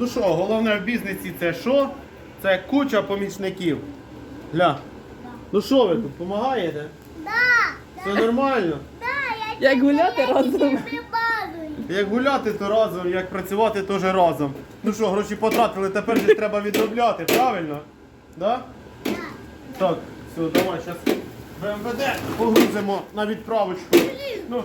Ну що, головне в бізнесі це що? Це куча помічників. Гля. Ну що ви тут, допомагаєте? Да, Все нормально? да, я Як гуляти разом. Як гуляти, то разом, як працювати, теж разом. Ну що, гроші потратили, тепер же треба відробляти, правильно? Да? Так, все, давай, зараз БМВД погрузимо на відправочку. Ну,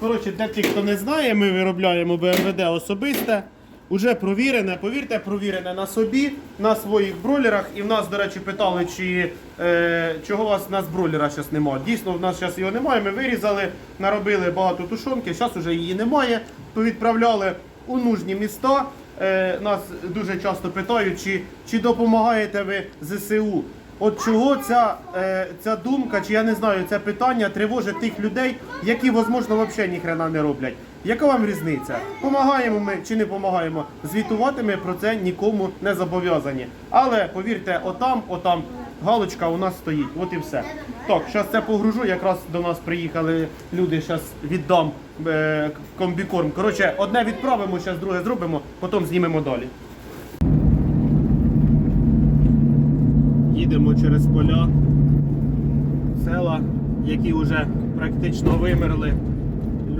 коротше, для тих, хто не знає, ми виробляємо БМВД особисте. Уже провірене, повірте, провірене на собі, на своїх бройлерах. І в нас, до речі, питали, чи е, чого у вас у нас бройлера зараз немає. Дійсно, в нас зараз його немає. Ми вирізали, наробили багато тушонки, зараз вже її немає. Повідправляли у нужні міста. Е, нас дуже часто питають, чи, чи допомагаєте ви ЗСУ. От чого ця, е, ця думка, чи я не знаю, це питання тривожить тих людей, які, можливо, взагалі ніхрена не роблять. Яка вам різниця? Помагаємо ми чи не помагаємо? Звітувати ми про це нікому не зобов'язані. Але повірте, отам, отам галочка у нас стоїть. От і все. Так, зараз це погружу. Якраз до нас приїхали люди. Зараз віддам е, комбікорм. Коротше, одне відправимо, зараз друге зробимо, потім знімемо далі. Їдемо через поля, села, які вже практично вимерли.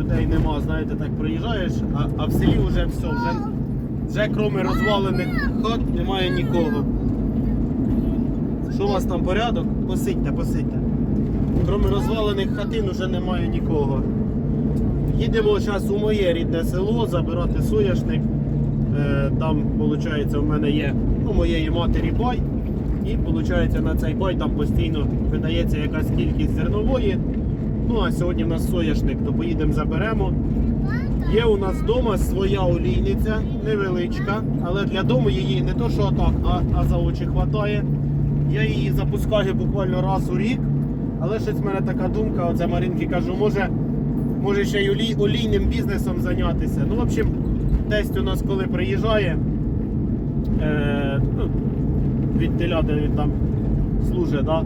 Людей нема, знаєте, так проїжджаєш, а, а в селі вже все, вже, вже крім розвалених хат немає нікого. Що у вас там порядок? Посидьте, посидьте. Крім розвалених хатин вже немає нікого. Їдемо зараз у моє рідне село забирати соняшник. Е, Там, виходить, у мене є у моєї матері бай. І виходить, на цей бай там постійно видається якась кількість зернової. Ну а сьогодні в нас соняшник, то поїдемо заберемо. Є у нас вдома своя олійниця, невеличка, але для дому її не то, що так, а, а за очі хватає. Я її запускаю буквально раз у рік. Але щось в мене така думка, оце Маринки кажу, може, може ще й олій, олійним бізнесом зайнятися. Ну, в общем, тесть у нас коли приїжджає, е, ну, від теля, де він там служить, да?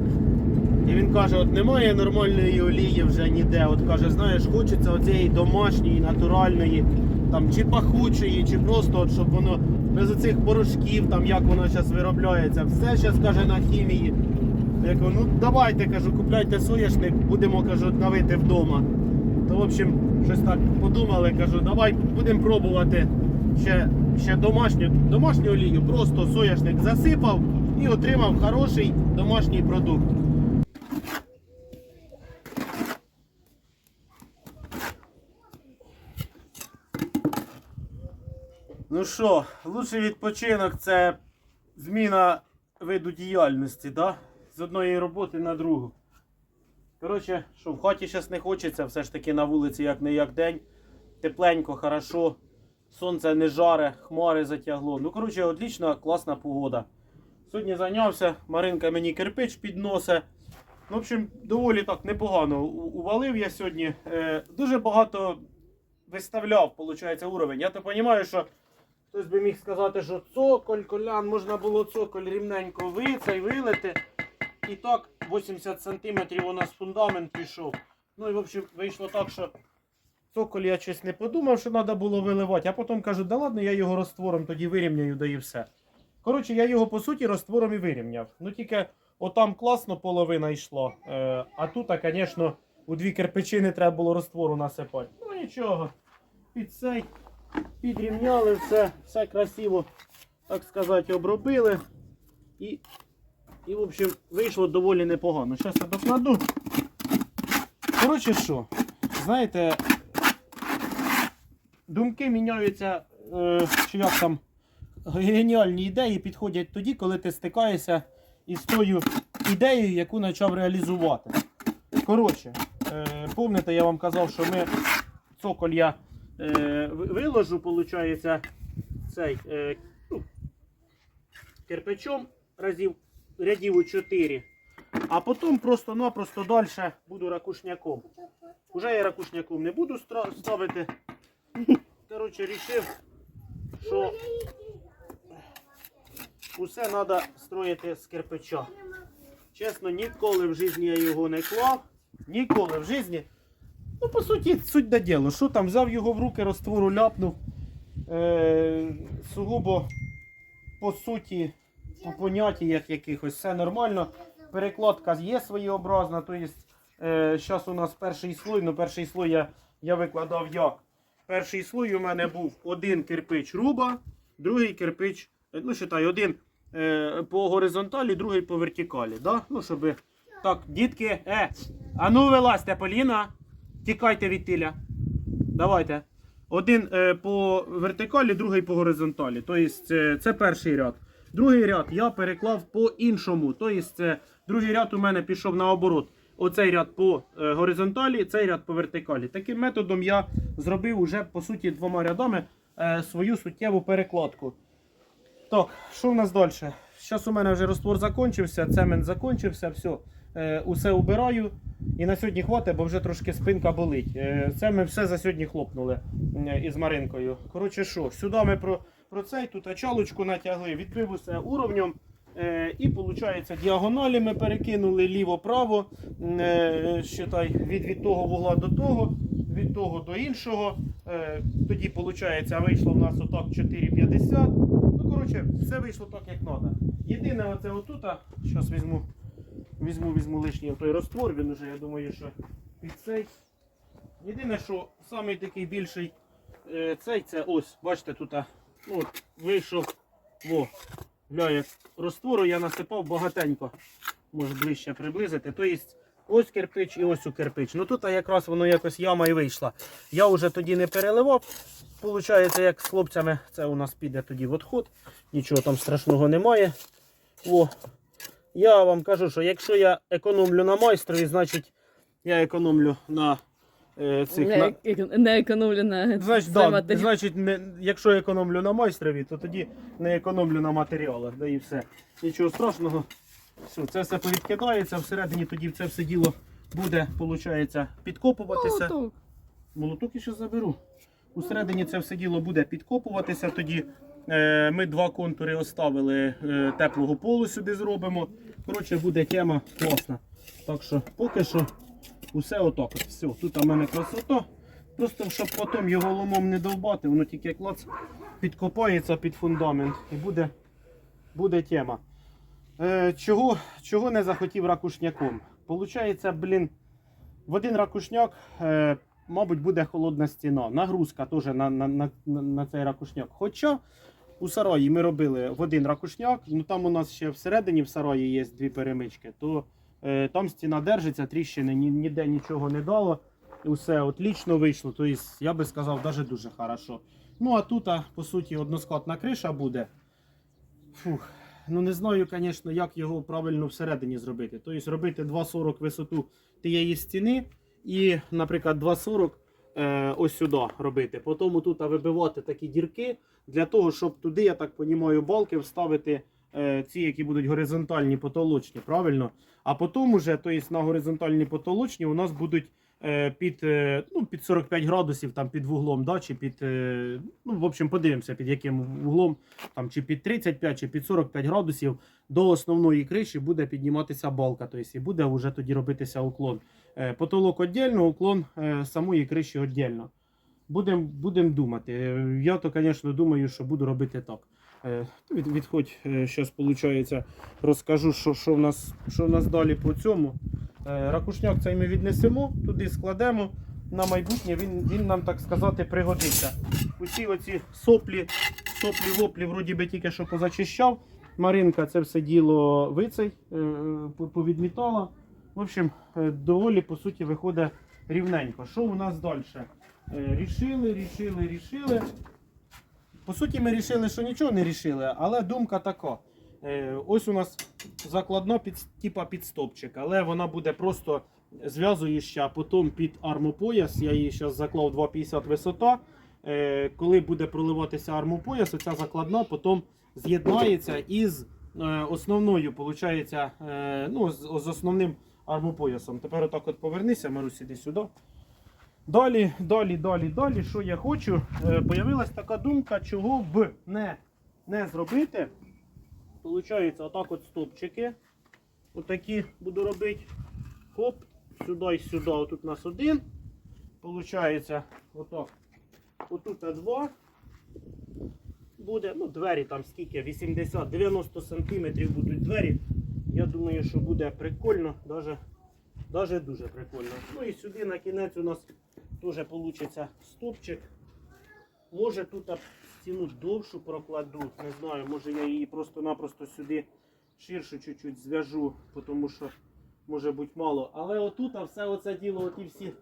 І він каже, от немає нормальної олії вже ніде. От каже, знаєш, хочеться оцієї домашньої, натуральної, там, чи пахучої, чи просто, от, щоб воно без оцих порошків, там, як воно зараз виробляється. Все зараз каже на хімії. Я кажу, ну давайте кажу, купляйте соняшник, будемо кажу, давити вдома. То, в общем, щось так подумали, кажу, давай будемо пробувати ще, ще домашню, домашню олію. Просто соняшник засипав і отримав хороший домашній продукт. Ну що, лучший відпочинок це зміна виду діяльності, да? з одної роботи на другу. Коротше, що в хаті зараз не хочеться, все ж таки на вулиці як не як день. Тепленько, хорошо. Сонце не жаре, хмари затягло. Ну, коротше, отлічна, класна погода. Сьогодні зайнявся, Маринка мені кирпич підносить. Ну, в общем, доволі так непогано. Увалив я сьогодні. Е, дуже багато виставляв, виходить, уровень. Я то розумію, що хтось би міг сказати, що цоколь, колян, можна було цоколь рівненько вицей, вилити. І так 80 сантиметрів у нас фундамент пішов. Ну і в общем вийшло так, що цоколь я щось не подумав, що треба було виливати, а потім кажу, да ладно, я його розтвором тоді вирівняю, да і все. Коротше, я його по суті розтвором і вирівняв. Ну тільки отам класно половина йшла. Е, а тут, звісно, у дві кирпичини треба було розтвору насипати. Ну нічого. Під цей підрівняли все, все красиво, так сказати, обробили. І і, в общем, вийшло доволі непогано. Зараз я докладу. Коротше, що? Знаєте, думки міняються, е, чи як там геніальні ідеї підходять тоді, коли ти стикаєшся із тою ідеєю, яку почав реалізувати. Коротше, е, пам'ятаєте, я вам казав, що ми цоколь я е, виложу, виходить, цей е, ну, кирпичом разів рядів у 4. А потім просто-напросто далі буду ракушняком. Уже я ракушняком не буду ставити. Коротше, рішив, що усе треба строїти з кирпича. Чесно, ніколи в житті я його не клав. Ніколи в житті. Ну, по суті, суть до ділу. Що там, взяв його в руки, розтвору ляпнув. Е, сугубо по суті, по поняттях якихось все нормально. Перекладка є своєобразна, тобто зараз у нас перший слой, ну перший слой я, я викладав як. Перший слой у мене був один кирпич руба, другий кирпич, е, ну считай, один е, по горизонталі, другий по вертикалі. Да? Ну, щоб... Так, дітки, е, а ну вилазьте, Поліна, тікайте від тиля. Давайте. Один е, по вертикалі, другий по горизонталі. Тобто це, перший ряд. Другий ряд я переклав по-іншому. Тобто це, другий ряд у мене пішов наоборот. Оцей ряд по е, горизонталі, цей ряд по вертикалі. Таким методом я зробив уже по суті двома рядами е, свою суттєву перекладку. Так, що в нас далі? Зараз у мене вже розтвор закінчився, цемент закінчився, все. Е, усе убираю. І на сьогодні хватить, бо вже трошки спинка болить. Е, це ми все за сьогодні хлопнули е, із Маринкою. Коротше, що, сюди ми про, про цей тут очалочку натягли, відкрив усе уровнем. І виходить, діагоналі ми перекинули ліво-право. Від, від того вугла до того, від того до іншого. Тоді, виходить, вийшло в нас отак 4,50. Ну, коротше, все вийшло так, як треба. Єдине, оце отут, зараз візьму, візьму, візьму лишній той розтвор, він уже, я думаю, що під цей. Єдине, що самий такий більший е, цей, це ось, бачите, тут ну, вийшов. Во, гля, як розтвору я насипав багатенько. Може ближче приблизити. Тобто ось кирпич і ось у кирпич. Ну тут якраз воно якось яма і вийшла. Я вже тоді не переливав. Получається, як з хлопцями, це у нас піде тоді в отход. Нічого там страшного немає. О. Я вам кажу, що якщо я економлю на майстрові, значить я економлю на е, цих. Не, На... ек- не економлю на Значить, да, матеріал. значить не, якщо я економлю на майстрові, то тоді не економлю на матеріалах. Да і все. Нічого страшного. Все, це все повідкидається, всередині тоді це все діло буде, виходить, підкопуватися. Молоток. Молоток я ще заберу. Усередині це все діло буде підкопуватися. Тоді ми два контури оставили е, теплого полу сюди зробимо. Коротше, буде тема класна. Так що поки що усе отак. Все, тут у мене красота. Просто щоб потім його ломом не довбати, воно тільки клац підкопається під фундамент і буде, буде тема. Е, чого, чого не захотів ракушняком? Получається, блін, в один ракушняк, е, мабуть, буде холодна стіна. Нагрузка теж на, на, на на цей ракушняк. Хоча у сараї ми робили в один ракушняк, ну там у нас ще всередині в сараї є дві перемички, то е, там стіна держиться, тріщини ні, ніде нічого не дало. Усе отлично вийшло. Тобто, я би сказав, навіть дуже хорошо. Ну а тут, по суті, односкатна криша буде. Фух. Ну не знаю, звісно, як його правильно всередині зробити. Тобто робити 2,40 висоту тієї стіни і, наприклад, 2,40 е, ось сюди робити. Потім тут вибивати такі дірки для того, щоб туди, я так розумію, балки вставити е, ці, які будуть горизонтальні потолочні, правильно? А потім уже, тобто на горизонтальні потолочні у нас будуть е, під, е, ну, під 45 градусів, там під вуглом, да, чи під, е, ну, в общем, подивимося, під яким вуглом, там, чи під 35, чи під 45 градусів до основної криші буде підніматися балка, тобто і буде вже тоді робитися уклон. Е, Потолок віддільно, уклон е, самої криші віддільно. Будемо будем думати. Е, Я то, звісно, думаю, що буду робити так. Е, Від, відходь, зараз, виходить, розкажу, що, що, в нас, що в нас далі по цьому. Е, Ракушняк цей ми віднесемо, туди складемо. На майбутнє він, він нам, так сказати, пригодиться. Усі оці соплі, соплі воплі, вроді би тільки що позачищав. Маринка це все діло вицей, е, повідмітала. В общем, е, доволі по суті виходить рівненько. Що у нас далі? Рішили, рішили, рішили. По суті, ми рішили, що нічого не рішили, але думка така. Е, Ось у нас закладна під, типа під стопчик, але вона буде просто зв'язуюча, потім під армопояс. Я її зараз заклав 2,50 висота. Е, Коли буде проливатися армопояс, ця закладна потім з'єднається із е, основною, виходить, е, ну, з, основним армопоясом. Тепер отак от повернися, Марусь, іди сюди. Далі, далі, далі, далі, що я хочу. Е, появилась така думка, чого б не, не зробити. Получається, отак от стопчики. Отакі буду робити. Хоп, сюди і сюди. Отут у нас один. Получається, отак. Отут два. буде. Ну, двері там скільки, 80-90 сантиметрів будуть двері. Я думаю, що буде прикольно, даже дуже прикольно. Ну і сюди на кінець у нас теж вийде стопчик. Може тут стіну довшу прокладу, не знаю, може я її просто-напросто сюди ширше чуть-чуть зв'яжу, тому що може бути мало. Але отут а все оце діло, оті всі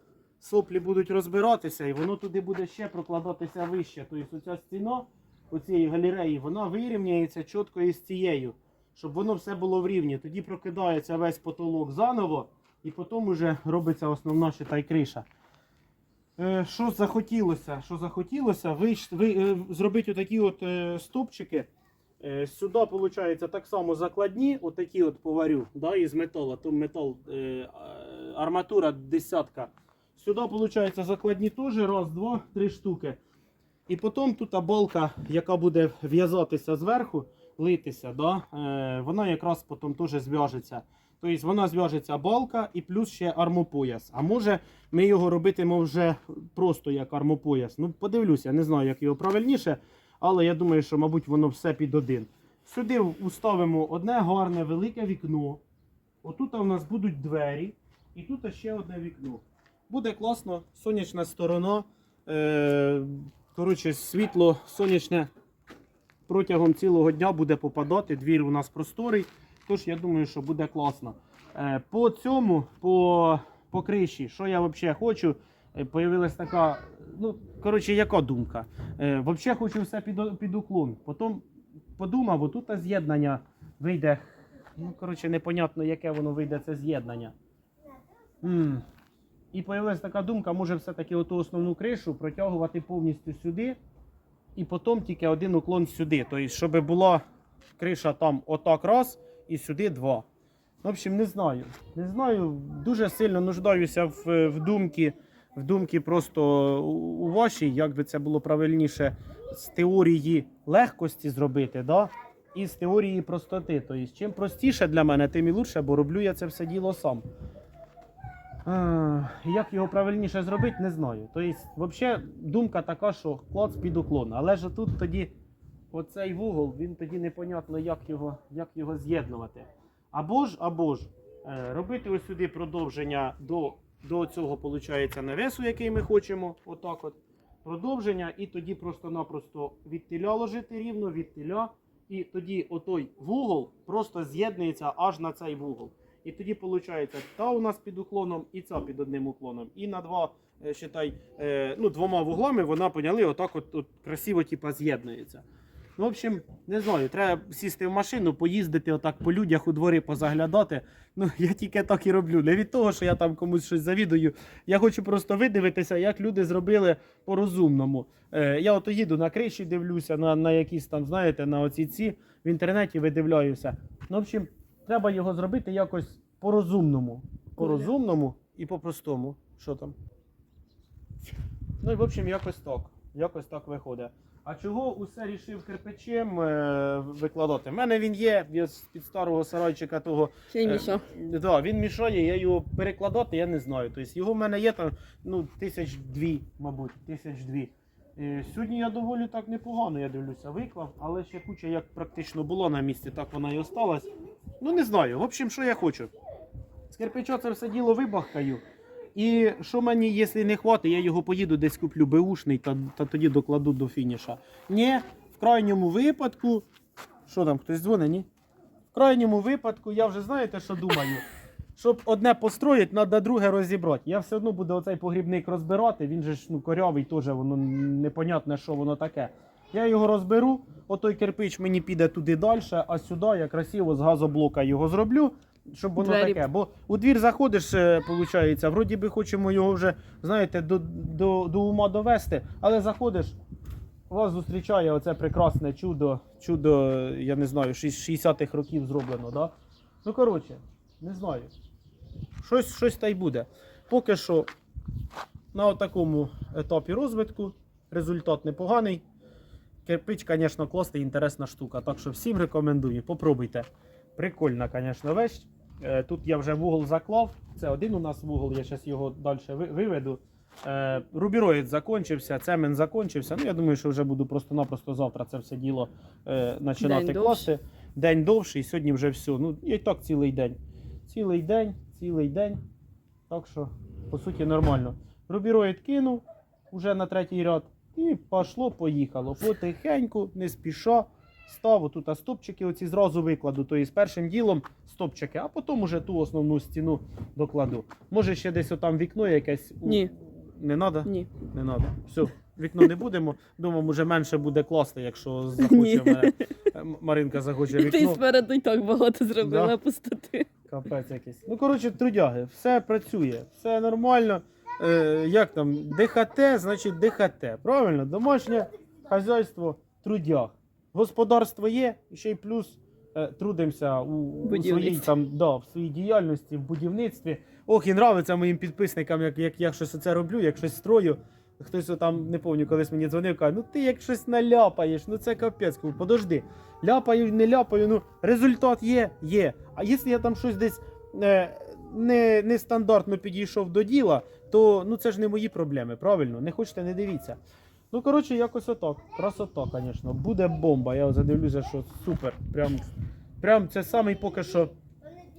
соплі будуть розбиратися, і воно туди буде ще прокладатися вище. Тобто оця стіна оцієї галереї, вона вирівняється чітко із цією, щоб воно все було в рівні. Тоді прокидається весь потолок заново, і потім вже робиться основна ще та й криша. Е, Що захотілося? Що захотілося? Ви, ви е, зробити отакі от е, стопчики. Сюди, виходить, так само закладні, отакі от поварю, да, із металу, то метал, арматура десятка. Сюди, виходить, закладні теж, раз, два, три штуки. І потім тут балка, яка буде в'язатися зверху, литися, да, вона якраз потім теж зв'яжеться. Тобто вона зв'яжеться балка і плюс ще армопояс. А може ми його робитимо вже просто як армопояс. Ну, подивлюся, не знаю, як його правильніше, але я думаю, що, мабуть, воно все під один. Сюди уставимо одне гарне велике вікно. Отут у нас будуть двері, і тут ще одне вікно. Буде класно, сонячна сторона. Е, коротше, світло сонячне протягом цілого дня буде попадати. Двір у нас просторий. Тож я думаю, що буде класно. Е, по цьому, по, по криші, що я взагалі хочу, е, появилась така. Ну, коротше, яка думка? Е, взагалі хочу все під, під уклон. Потім подумав, отут з'єднання вийде. Ну, коротше, непонятно, яке воно вийде це з'єднання. М. І появилась така думка, може все-таки оту основну кришу протягувати повністю сюди, і потім тільки один уклон сюди. Тобто, щоб була криша там отак раз і сюди два. В общем, не знаю. Не знаю, дуже сильно нуждаюся в, в думки, в думки просто у вашій, як би це було правильніше, з теорії легкості зробити, да? і з теорії простоти. Тобто, чим простіше для мене, тим і лучше, бо роблю я це все діло сам. Як його правильніше зробити, не знаю. Тобто, взагалі, думка така, що клац під уклон. Але ж тут тоді оцей вугол, він тоді непонятно, як його, як його з'єднувати. Або ж, або ж е, робити ось сюди продовження до, до цього, виходить, навесу, який ми хочемо. Отак от. Продовження, і тоді просто-напросто від теля ложити рівно, від теля. І тоді отой вугол просто з'єднується аж на цей вугол. І тоді виходить, та у нас під уклоном, і ця під одним уклоном. І на два, е, считай, е, ну, двома вуглами вона поняли, отак от, от красиво типа, з'єднується. Ну, в общем, не знаю, треба сісти в машину, поїздити отак по людях у дворі позаглядати. Ну, я тільки так і роблю. Не від того, що я там комусь щось завідую. Я хочу просто видивитися, як люди зробили по-розумному. Е, я ото їду на криші, дивлюся, на, на якісь там, знаєте, на оці ці в інтернеті видивляюся. Ну, в общем, треба його зробити якось по-розумному. По-розумному і по-простому. Що там? Ну і в общем, якось так. Якось так виходить. А чого усе рішив кирпичем е, викладати? У мене він є я з під старого сарайчика того. Е. Да, він мішає, я його перекладати, я не знаю. Тобто його в мене є там ну, тисяч дві, мабуть, тисяч дві. Е, Сьогодні я доволі так непогано, я дивлюся, виклав, але ще куча як практично було на місці, так вона і осталась. Ну не знаю. В общем, що я хочу. З кирпича це все діло вибахкаю. І що мені, якщо не хватить, я його поїду десь куплю беушний та, та тоді докладу до фініша. Ні, в крайньому випадку. Що там, хтось дзвонить, ні? В крайньому випадку, я вже знаєте, що думаю. Щоб одне построїти, треба друге розібрати. Я все одно буду оцей погрібник розбирати, він же ж ну, корявий, теж воно непонятне, що воно таке. Я його розберу, отой кирпич мені піде туди далі, а сюди я красиво з газоблока його зроблю, щоб воно Двері. таке. Бо у двір заходиш, виходить, вроді би хочемо його вже, знаєте, до, до, до ума довести, але заходиш, вас зустрічає оце прекрасне чудо, чудо, я не знаю, шість- 60-х років зроблено, да? Ну, коротше, не знаю. Щось, щось та й буде. Поки що на такому етапі розвитку результат непоганий. Кирпич, звісно, класний, інтересна штука. Так що всім рекомендую. Попробуйте. Прикольна, звісно, вещь. Е, Тут я вже вугол заклав. Це один у нас вугол, я зараз його далі виведу. Е, рубіроїд закінчився, цемент закінчився. Ну, я думаю, що вже буду просто-напросто завтра це все діло е, починати класти. День довший, сьогодні вже все. Ну, і так цілий день. Цілий день, цілий день. Так що, по суті, нормально. Рубіроїд кинув уже на третій ряд. І пошло, поїхало. Потихеньку, не спіша. Став тут стопчики оці зразу викладу. Тобто з першим ділом стопчики, а потім уже ту основну стіну докладу. Може ще десь отам вікно якесь. Ні. Не треба? Ні. Не треба. Все, вікно не будемо. Думаю, може менше буде класти, якщо захоче мене. Маринка захоче І ти спереду і так багато зробила Да. пустоти. Капець якийсь. Ну, коротше, трудяги, все працює, все нормально. Е, як там, ДХТ, значить ДХТ. Правильно? Домашнє хазяйство, трудяг. Господарство є, і ще й плюс е, трудимося у, у своїй, там, да, в своїй діяльності, в будівництві. Ох, і нравиться моїм підписникам, як, як я щось оце роблю, як щось строю. Хтось там, не пам'ятаю, колись мені дзвонив, каже, ну ти як щось наляпаєш, ну це капець. Кажу, Подожди, ляпаю, не ляпаю, ну результат є, є. А якщо я там щось десь е, не, нестандартно підійшов до діла, то ну це ж не мої проблеми, правильно? Не хочете, не дивіться. Ну, коротше, якось отак. Красота, звісно. Буде бомба. Я задивлюся, що супер. Прям, прям це самий поки що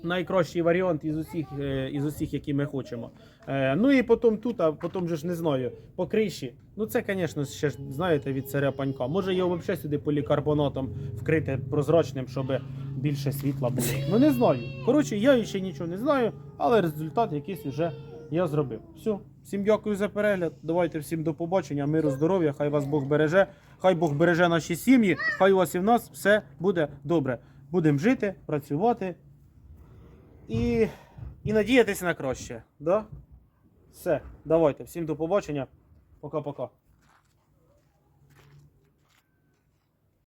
найкращий варіант із усіх, е, із усіх, які ми хочемо. Е, ну і потім тут, а потім же ж не знаю, по криші. Ну це, звісно, ще ж знаєте від царя панька. Може його взагалі сюди полікарбонатом вкрити прозрачним, щоб більше світла було. Ну не знаю. Коротше, я ще нічого не знаю, але результат якийсь вже я зробив. Все, всім дякую за перегляд. Давайте всім до побачення, миру, здоров'я. Хай вас Бог береже, хай Бог береже наші сім'ї, хай у вас і в нас все буде добре. Будемо жити, працювати і, і надіятися на краще. Да? Все, давайте, всім до побачення. Пока-пока.